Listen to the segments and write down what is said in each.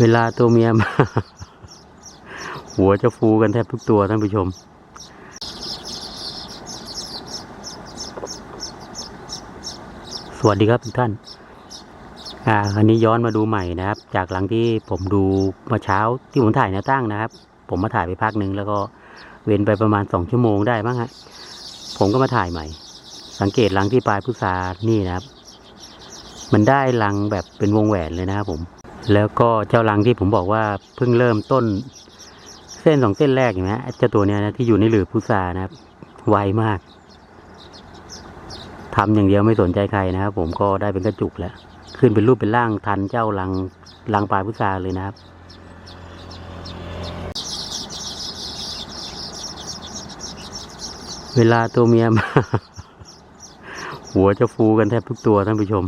เวลาตัวเมียมา หัวจะฟูกันแทบทุกตัวท่านผู้ชม สวัสดีครับทุกท่าน อ่าคันนี้ย้อนมาดูใหม่นะครับ จากหลังที่ผมดูเมาเช้าที่ผมถ่ายแนวตั้งนะครับ ผมมาถ่ายไปพักหนึ่งแล้วก็เว้นไปประมาณสองชั่วโมงได้บ้างฮะ ผมก็มาถ่ายใหม่ สังเกตรังที่ปลายพุทรานี่นะครับ มันได้รังแบบเป็นวงแหวนเลยนะครับผม แล้วก็เจ้ารังที่ผมบอกว่าเพิ่งเริ่มต้น เส้นสองเส้นแรกเห็นไหมเจ้าตัวเนี้ยนะที่อยู่ในหลืบพุทรานะครับ ไวมากทำอย่างเดียวไม่สนใจใครนะครับ ผมก็ได้เป็นกระจุกแล้ว ขึ้นเป็นรูปเป็นร่างทันเจ้ารังรังปลายพุทราเลยนะครับเวลาตัวเมียมา หัวจะฟูกันแทบทุกตัวท่านผู้ชม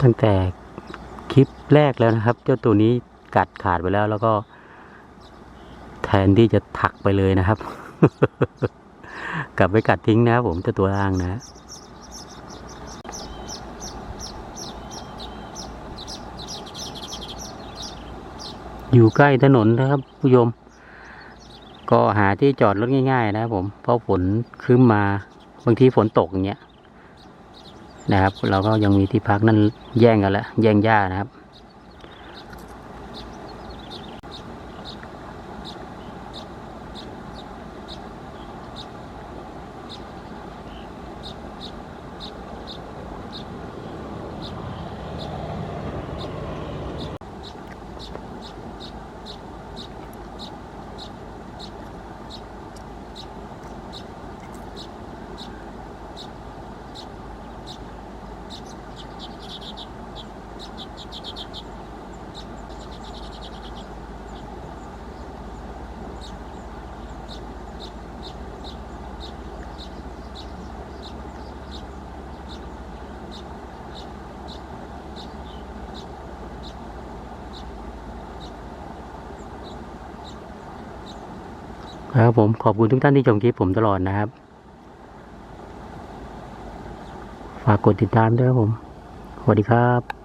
ตั้งแต่คลิปแรกแล้วนะครับ เจ้าตัวนี้กัดขาดไปแล้วแล้วก็ แทนที่จะถักไปเลยนะครับ กลับไปกัดทิ้งนะครับผมเจ้าตัวล่างนะอยู่ใกล้ถนนนะครับผู้ชมก็หาที่จอดรถง่าย ๆ นะครับผมเพราะฝนครึ้มมาบางทีฝนตกอย่างเงี้ย นะครับ เราก็ยังมีที่พักนั่นแย่งกันแล้วแย่งหญ้านะครับ ครับผมขอบคุณทุกท่านที่ชมคลิปผมตลอดนะครับ ฝากกดติดตามด้วยครับผม สวัสดีครับ